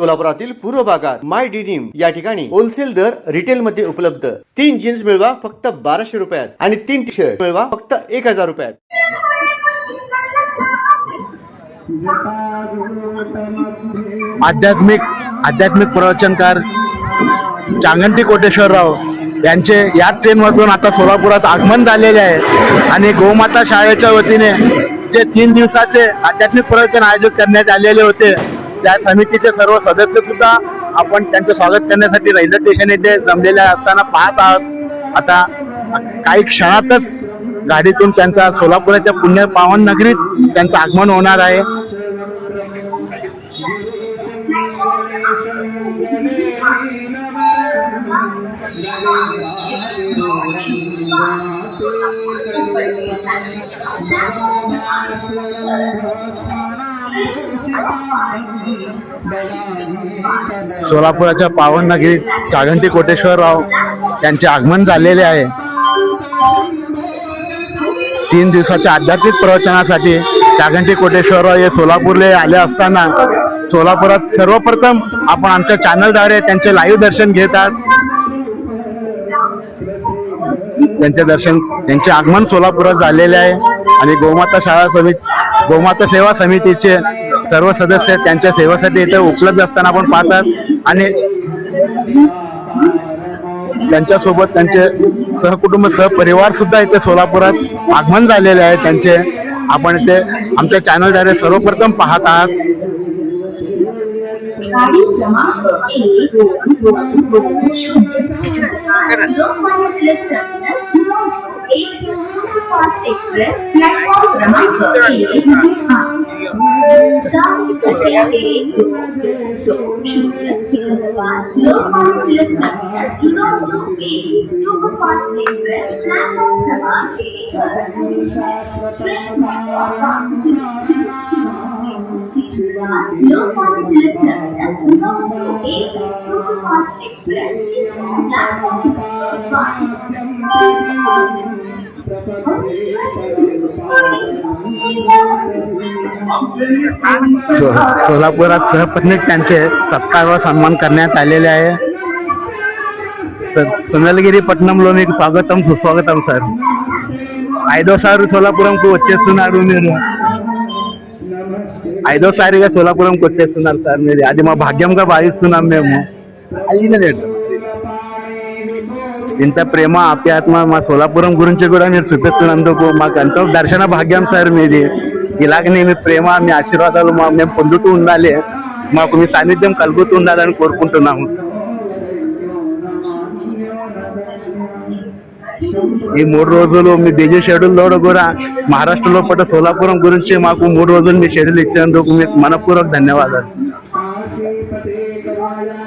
सोलापुरातील पूर्व भागात माय डिनिम या ठिकाणी होलसेल दर रिटेल मध्ये उपलब्ध. तीन जीन्स मिळवा फक्त बाराशे रुपयात आणि तीन टी शर्ट मिळवा फक्त एक हजार रुपयात. आध्यात्मिक आध्यात्मिक प्रवचनकार चांगंटी कोटेश्वरराव यांचे या ट्रेनमधून आता सोलापुरात आगमन झालेले आहे. आणि गोमाता शाळेच्या वतीने जे तीन दिवसाचे आध्यात्मिक प्रवचन आयोजित करण्यात आलेले होते त्या समितीचे सर्व सदस्य सुद्धा आपण त्यांचं स्वागत करण्यासाठी रेल्वे स्टेशन येथे जमलेले असताना पाहत आहोत. आता काही क्षणातच गाडीतून त्यांचा सोलापुराच्या पुण्य पावन नगरीत त्यांचं आगमन होणार आहे. सोलापुराच्या पावन नगरीत चागंटी कोटेश्वरराव यांचे आगमन झालेले आहे. तीन दिवसाच्या आध्यात्मिक प्रवचनासाठी चागंटी कोटेश्वरराव हे सोलापूरला आले असताना सोलापुरात सर्वप्रथम आपण आमच्या चॅनलद्वारे त्यांचे लाईव्ह दर्शन घेतात त्यांचे दर्शन त्यांचे आगमन सोलापुरात झालेले आहे आणि गोमाता शाळा समिती गोमाता सेवा समितीचे सर्व सदस्य त्यांच्या सेवेसाठी इथे उपलब्ध असताना आपण पाहतात आणि त्यांच्यासोबत त्यांचे सहकुटुंब सहपरिवार सुद्धा इथे सोलापुरात आगमन झालेले आहे त्यांचे आपण इथे आमच्या चॅनलद्वारे सर्वप्रथम पाहत आहात Fast Express platform number 8 Some facilities to local listeners as you. know to be Super Fast Express platform number 8 Local listeners as you know to be Super Fast Express platform number 8 सोलापुरात सहपत्नीक त्यांचे सत्कार व सन्मान करण्यात आलेले आहे तर సునలగిరి పట్టణంలో మీకు స్వాగతం సుస్వాగతం సార్ ఐదోసారి సోలాపురంకు వచ్చేస్తున్నారు మీరు ఐదోసారిగా సోలాపురంకి వచ్చేస్తున్నారు సార్ మీరు అది మా భాగ్యంగా భావిస్తున్నాం మేము అయ్యిందండి ఇంత ప్రేమ ఆప్యాత్మ మా సోలాపురం గురించి కూడా మీరు చూపిస్తున్నందుకు మాకు ఎంతో దర్శన భాగ్యం సార్ మీది. ఇలాగనే మీ ప్రేమ మీ ఆశీర్వాదాలు మా మేము పొందుతూ ఉండాలి. మాకు మీ సాన్నిధ్యం కలుగుతూ ఉండాలని కోరుకుంటున్నాము. ఈ మూడు రోజులు మీ బిజీ షెడ్యూల్లో కూడా మహారాష్ట్రలో పట్ల సోలాపురం గురించి మాకు మూడు రోజులు మీ షెడ్యూల్ ఇచ్చినందుకు మీకు మనపూర్వక ధన్యవాదాలు.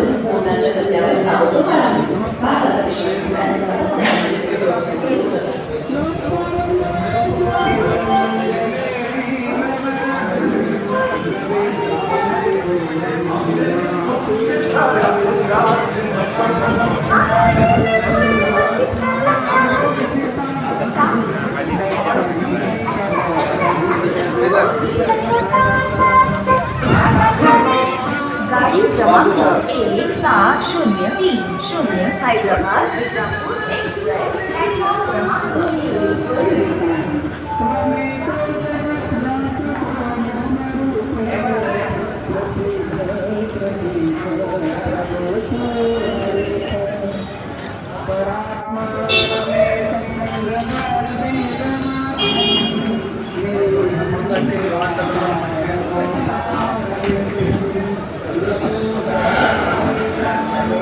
corresponde al determinado tomará basta de que 黄河比邻萨顺明利顺明海人们。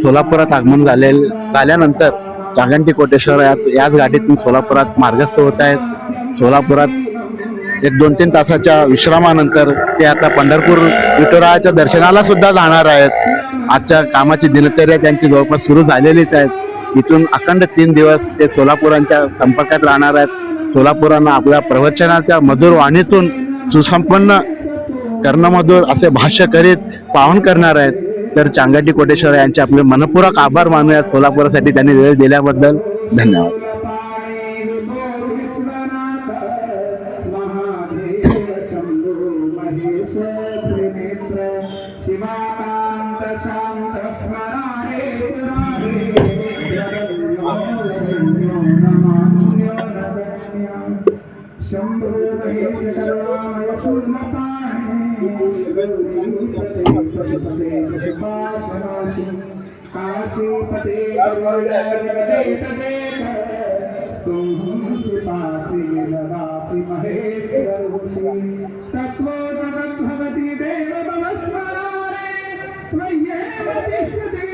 सोलापुरात आगमन झाले झाल्यानंतर चागंटी कोटेश्वर याच याच गाडीतून सोलापुरात मार्गस्थ होत आहेत. सोलापुरात एक दोन तीन तासाच्या विश्रामानंतर ते आता पंढरपूर विठुरायाच्या दर्शनाला सुद्धा जाणार आहेत. आजच्या कामाची दिनचर्या त्यांची जवळपास सुरू झालेलीच आहेत. इथून अखंड तीन दिवस ते सोलापुरांच्या संपर्कात राहणार आहेत. सोलापुरांना आपल्या प्रवचनाच्या मधुर वाणीतून सुसंपन्न कर्णमधूर असे भाष्य करीत पावन करणार आहेत. तर चांगाटी कोटेश्वर यांचे आपले मनपूरक आभार मानूयात. सोलापुरासाठी त्यांनी वेळ दिल्याबद्दल धन्यवाद. शिवाकांत शांत स्मरारे पशुपते पशुपाशनाशी काशीपते करुणजगदेक देख सुपासी देव त्वय्येव तिष्ठति।